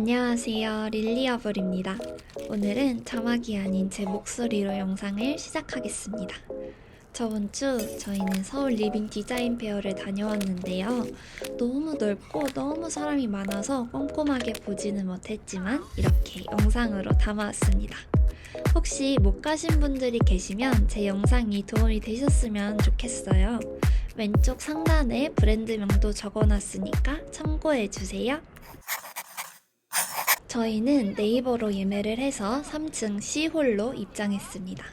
안녕하세요. 릴리아블입니다. 오늘은 자막이 아닌 제 목소리로 영상을 시작하겠습니다. 저번 주 저희는 서울 리빙 디자인 페어를 다녀왔는데요. 너무 넓고 너무 사람이 많아서 꼼꼼하게 보지는 못했지만 이렇게 영상으로 담아왔습니다. 혹시 못 가신 분들이 계시면 제 영상이 도움이 되셨으면 좋겠어요. 왼쪽 상단에 브랜드명도 적어놨으니까 참고해주세요. 저희는 네이버로 예매를 해서 3층 C홀로 입장했습니다.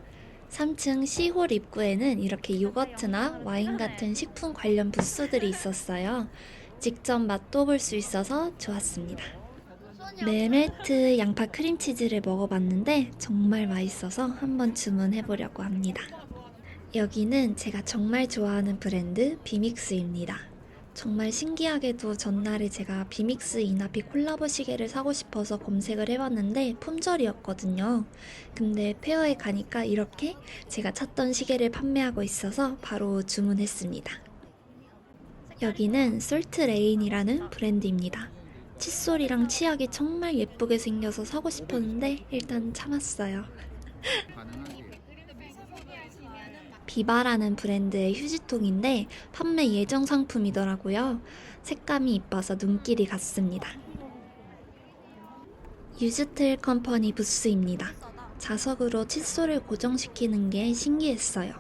3층 C홀 입구에는 이렇게 요거트나 와인 같은 식품 관련 부스들이 있었어요. 직접 맛도 볼 수 있어서 좋았습니다. 메메트 양파 크림치즈를 먹어봤는데 정말 맛있어서 한번 주문해보려고 합니다. 여기는 제가 정말 좋아하는 브랜드 비믹스입니다. 정말 신기하게도 전날에 제가 비믹스 이나피 콜라보 시계를 사고 싶어서 검색을 해봤는데 품절이었거든요. 근데 페어에 가니까 이렇게 제가 찾던 시계를 판매하고 있어서 바로 주문했습니다. 여기는 솔트레인이라는 브랜드입니다. 칫솔이랑 치약이 정말 예쁘게 생겨서 사고 싶었는데 일단 참았어요. 비바라는 브랜드의 휴지통인데 판매 예정 상품이더라고요. 색감이 이뻐서 눈길이 갔습니다. 유즈틀 컴퍼니 부스입니다. 자석으로 칫솔을 고정시키는 게 신기했어요.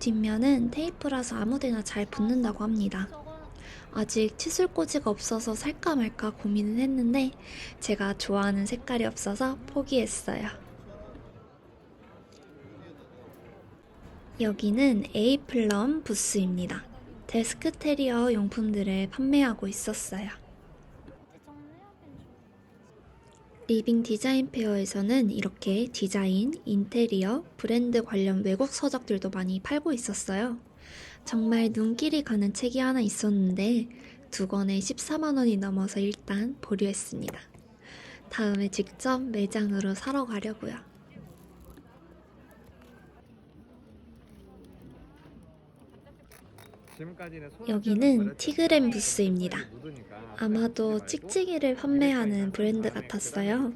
뒷면은 테이프라서 아무데나 잘 붙는다고 합니다. 아직 칫솔 꽂이가 없어서 살까 말까 고민은 했는데 제가 좋아하는 색깔이 없어서 포기했어요. 여기는 에이플럼 부스입니다. 데스크 테리어 용품들을 판매하고 있었어요. 리빙 디자인 페어에서는 이렇게 디자인, 인테리어, 브랜드 관련 외국 서적들도 많이 팔고 있었어요. 정말 눈길이 가는 책이 하나 있었는데 두 권에 14만원이 넘어서 일단 보류했습니다. 다음에 직접 매장으로 사러 가려고요. 여기는 티그램 부스입니다. 아마도 찍찍이를 판매하는 브랜드 같았어요.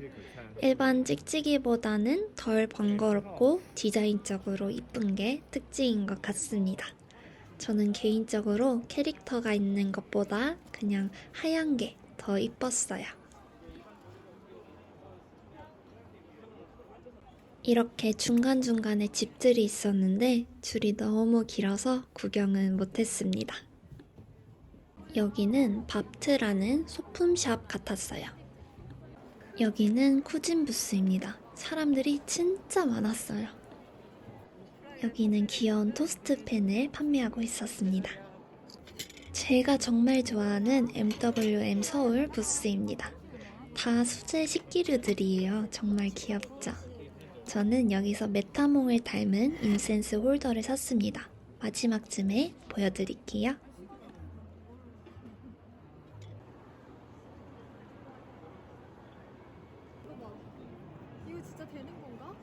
일반 찍찍이보다는 덜 번거롭고 디자인적으로 이쁜 게 특징인 것 같습니다. 저는 개인적으로 캐릭터가 있는 것보다 그냥 하얀 게 더 이뻤어요. 이렇게 중간중간에 집들이 있었는데 줄이 너무 길어서 구경은 못했습니다. 여기는 밥트라는 소품샵 같았어요. 여기는 쿠진 부스입니다. 사람들이 진짜 많았어요. 여기는 귀여운 토스트 펜을 판매하고 있었습니다. 제가 정말 좋아하는 MWM 서울 부스입니다. 다 수제 식기류들이에요. 정말 귀엽죠? 저는 여기서 메타몽을 닮은 인센스 홀더를 샀습니다. 마지막쯤에 보여드릴게요. 이거 진짜 되는 건가?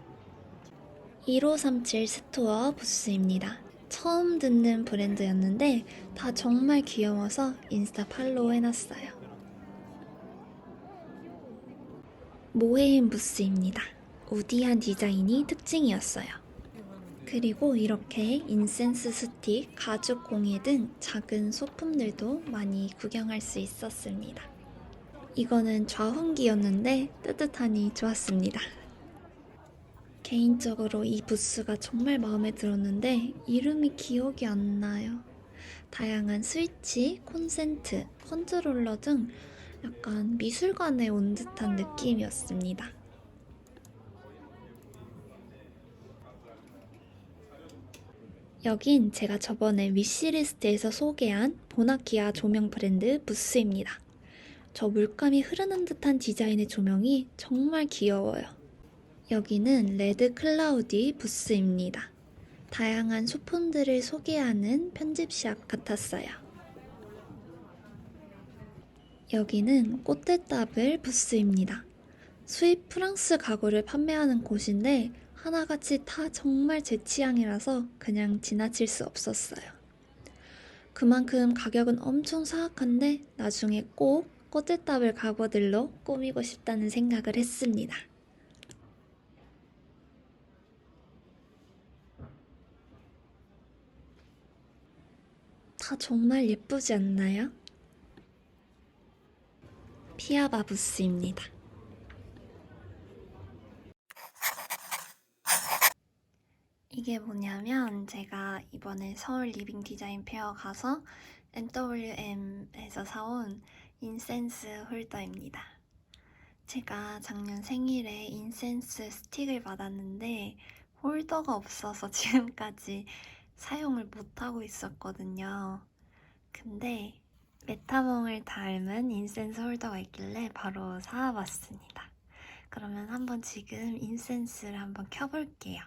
1537 스토어 부스입니다. 처음 듣는 브랜드였는데 다 정말 귀여워서 인스타 팔로우 해놨어요. 모헤임 부스입니다. 우디한 디자인이 특징이었어요. 그리고 이렇게 인센스 스틱, 가죽 공예 등 작은 소품들도 많이 구경할 수 있었습니다. 이거는 좌훈기였는데 뜨뜻하니 좋았습니다. 개인적으로 이 부스가 정말 마음에 들었는데 이름이 기억이 안 나요. 다양한 스위치, 콘센트, 컨트롤러 등 약간 미술관에 온 듯한 느낌이었습니다. 여긴 제가 저번에 위시리스트에서 소개한 보나키아 조명 브랜드 부스입니다. 저 물감이 흐르는 듯한 디자인의 조명이 정말 귀여워요. 여기는 레드 클라우디 부스입니다. 다양한 소품들을 소개하는 편집샵 같았어요. 여기는 꽃대따블 부스입니다. 수입 프랑스 가구를 판매하는 곳인데 하나같이 다 정말 제 취향이라서 그냥 지나칠 수 없었어요. 그만큼 가격은 엄청 사악한데 나중에 꼭 꼬들떠블 가구들로 꾸미고 싶다는 생각을 했습니다. 다 정말 예쁘지 않나요? 피아바 부스입니다. 이게 뭐냐면 제가 이번에 서울 리빙 디자인 페어 가서 NWM에서 사온 인센스 홀더입니다. 제가 작년 생일에 인센스 스틱을 받았는데 홀더가 없어서 지금까지 사용을 못하고 있었거든요. 근데 메타몽을 닮은 인센스 홀더가 있길래 바로 사와봤습니다. 그러면 한번 지금 인센스를 한번 켜볼게요.